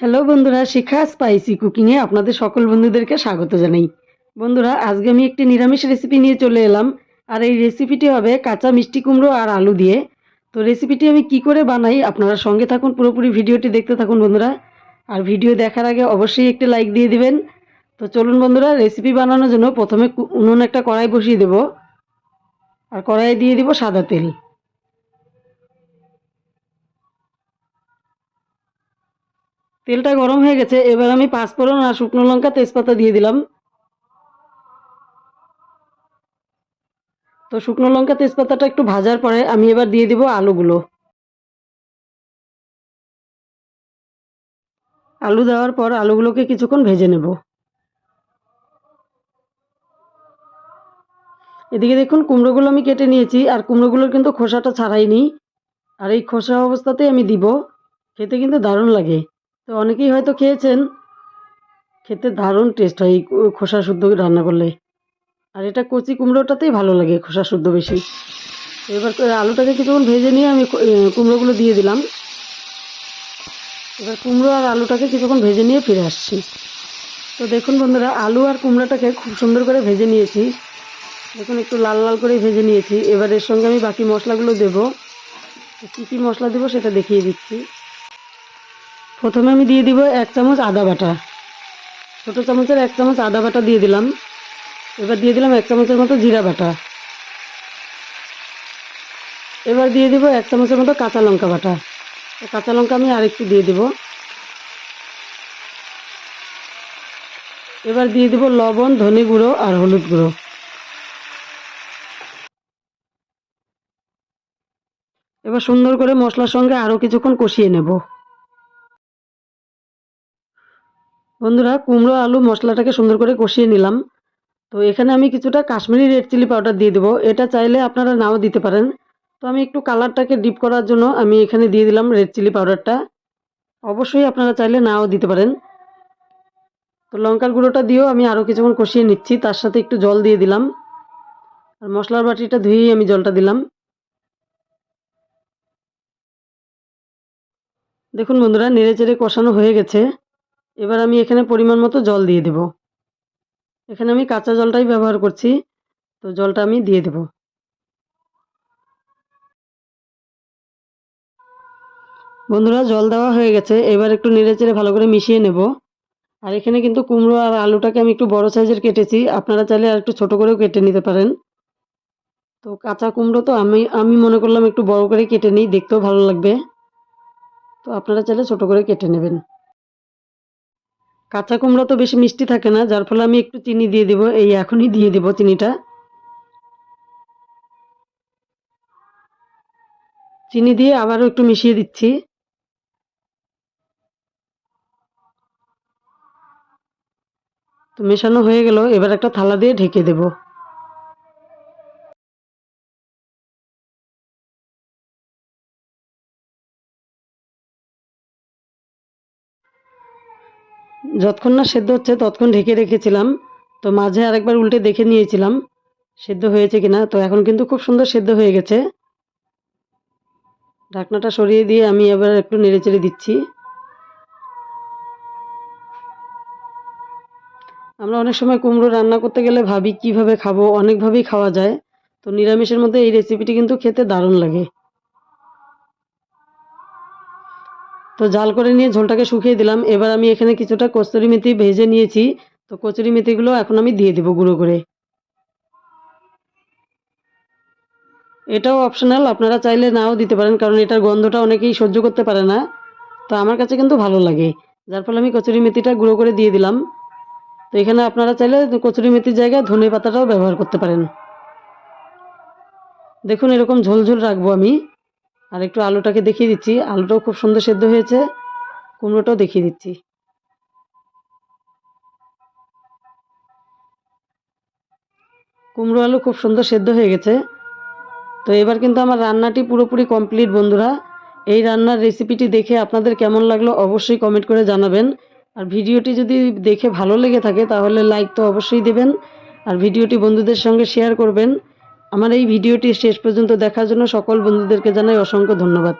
Hello বন্ধুরা, শিখা spicy কুকিংয়ে আপনাদের সকল বন্ধুদেরকে স্বাগত জানাই। বন্ধুরা, আজকে আমি একটি নিরামিষ রেসিপি নিয়ে চলে এলাম। আর এই রেসিপিটি হবে কাঁচা মিষ্টি কুমড়ো আর আলু দিয়ে। তো রেসিপিটি আমি কি করে বানাই আপনারা সঙ্গে থাকুন, পুরোপুরি ভিডিওটি দেখতে থাকুন বন্ধুরা। আর ভিডিও দেখার আগে অবশ্যই একটি লাইক দিয়ে দিবেন। তো চলুন বন্ধুরা রেসিপি বানানোর জন্য প্রথমে উনুনে একটা কড়াই বসিয়ে দেব। আর কড়াইয়ে দিয়ে দিব সাদা তেল। তেলটা গরম হয়ে গেছে, এবার আমি পাঁচফোড়ন আর শুকনো লঙ্কা তেজপাতা দিয়ে দিলাম। তো শুকনো লঙ্কা তেজপাতাটা একটু ভাজার পরে আমি এবার দিয়ে দিব আলুগুলো। আলু দেওয়ার পর আলুগুলোকে কিছুক্ষণ ভেজে নেব। এদিকে দেখুন, কুমড়োগুলো আমি কেটে নিয়েছি, আর কুমড়োগুলোর কিন্তু খোসাটা ছাড়াইনি। আর এই খোসা অবস্থাতেই আমি দিব, খেতে কিন্তু দারুণ লাগে। তো অনেকেই হয়তো খেয়েছেন। খেতে দারুণ টেস্ট হয় এই খোসা শুদ্ধ রান্না করলে। আর এটা কচি কুমড়োটাতেই ভালো লাগে খোসা শুদ্ধ বেশি। এবার আলুটাকে কিছুক্ষণ ভেজে নিয়ে আমি কুমড়োগুলো দিয়ে দিলাম। এবার কুমড়ো আর আলুটাকে কিছুক্ষণ ভেজে নিয়ে ফিরে আসছি। তো দেখুন বন্ধুরা, আলু আর কুমড়োটাকে খুব সুন্দর করে ভেজে নিয়েছি। দেখুন একটু লাল লাল করে ভেজে নিয়েছি। এবার এর সঙ্গে আমি বাকি মশলাগুলো দেবো। কী কী মশলা দেবো সেটা দেখিয়ে দিচ্ছি। প্রথমে আমি দিয়ে দিব এক চামচ আদা বাটা। ছোটো চামচের এক চামচ আদা বাটা দিয়ে দিলাম। এবার দিয়ে দিলাম এক চামচের মতো জিরা বাটা। এবার দিয়ে দিব এক চামচের মতো কাঁচা লঙ্কা বাটা। কাঁচা লঙ্কা আমি আরেকটু দিয়ে দিব। এবার দিয়ে দিব লবণ, ধনে গুঁড়ো আর হলুদ গুঁড়ো। এবার সুন্দর করে মশলার সঙ্গে আরও কিছুক্ষণ কষিয়ে নেব। বন্ধুরা, কুমড়ো, আলু, মশলাটাকে সুন্দর করে কষিয়ে নিলাম। তো এখানে আমি কিছুটা কাশ্মীরি রেড চিলি পাউডার দিয়ে দেবো। এটা চাইলে আপনারা নাও দিতে পারেন। তো আমি একটু কালারটাকে ডিপ করার জন্য আমি এখানে দিয়ে দিলাম রেড চিলি পাউডারটা। অবশ্যই আপনারা চাইলে নাও দিতে পারেন। তো লঙ্কার গুঁড়োটা দিয়েও আমি আরও কিছুক্ষণ কষিয়ে নিচ্ছি। তার সাথে একটু জল দিয়ে দিলাম। আর মশলার বাটিটা ধুয়েই আমি জলটা দিলাম। দেখুন বন্ধুরা, নেড়ে চেড়ে কষানো হয়ে গেছে। এবার আমি এখানে পরিমাণ মতো জল দিয়ে দেব। এখানে আমি কাঁচা জলটাই ব্যবহার করছি, তো জলটা আমি দিয়ে দেব। বন্ধুরা, জল দেওয়া হয়ে গেছে। এবার একটু নেড়ে চেড়ে ভালো করে মিশিয়ে নেব। আর এখানে কিন্তু কুমড়ো আর আলুটাকে আমি একটু বড় সাইজের কেটেছি। আপনারা চাইলে আর একটু ছোট করেও কেটে নিতে পারেন। তো কাঁচা কুমড়ো তো আমি আমি মনে করলাম একটু বড় করে কেটে নিই, দেখতেও ভালো লাগবে। তো আপনারা চাইলে ছোট করে কেটে নেবেন। কাঁচা কুমড়া তো বেশি মিষ্টি থাকে না, যার ফলে আমি একটু চিনি দিয়ে দিব, এই এখনই দিয়ে দিব চিনিটা। চিনি দিয়ে আবারও একটু মিশিয়ে দিচ্ছি। তো মেশানো হয়ে গেল, এবার একটা থালা দিয়ে ঢেকে দেব। যতক্ষণ না সেদ্ধ হচ্ছে, ততক্ষণ ঢেকে রেখেছিলাম। তো মাঝে আরেকবার উল্টে দেখে নিয়েছিলাম, সেদ্ধ হয়েছে কিনা। তো এখন কিন্তু খুব সুন্দর সেদ্ধ হয়ে গেছে। ঢাকনাটা সরিয়ে দিয়ে আমি এবার একটু নেড়ে চেড়ে দিচ্ছি। আমরা অনেক সময় কুমড়ো রান্না করতে গেলে ভাবি কীভাবে খাব, অনেকভাবেই খাওয়া যায়। তো নিরামিষের মধ্যে এই রেসিপিটি কিন্তু খেতে দারুণ লাগে। তো জাল করে নিয়ে ঝোলটাকে শুকিয়ে দিলাম। এবার আমি এখানে কিছুটা কস্তুরি মেথি ভেজে নিয়েছি। তো কচুরি মেথিগুলো এখন আমি দিয়ে দেবো গুঁড়ো করে। এটাও অপশনাল আপনারা চাইলে নাও দিতে পারেন, কারণ এটার গন্ধটা অনেকেই সহ্য করতে পারে না। তো আমার কাছে কিন্তু ভালো লাগে। যার ফলে আমি কচুরি মেথিটা গুঁড়ো করে দিয়ে দিলাম। তো এখানে আপনারা চাইলে কচুরি মেথির জায়গায় ধনে পাতাটাও ব্যবহার করতে পারেন। দেখুন, এরকম ঝোল ঝোল রাখব আমি। আর একটু আলুটাকে দেখিয়ে দিচ্ছি। আলুটাও খুব সুন্দর সেদ্ধ হয়েছে। কুমড়োটাও দেখিয়ে দিচ্ছি। কুমড়ো আলু খুব সুন্দর সেদ্ধ হয়ে গেছে। তো এবার কিন্তু আমার রান্নাটি পুরোপুরি কমপ্লিট, বন্ধুরা। এই রান্নার রেসিপিটি দেখে আপনাদের কেমন লাগল অবশ্যই কমেন্ট করে জানাবেন। আর ভিডিওটি যদি দেখে ভালো লেগে থাকে, তাহলে লাইক তো অবশ্যই দেবেন। আর ভিডিওটি বন্ধুদের সঙ্গে শেয়ার করবেন। আমার এই ভিডিওটি শেষ পর্যন্ত দেখার জন্য সকল বন্ধুদেরকে জানাই অসংখ্য ধন্যবাদ।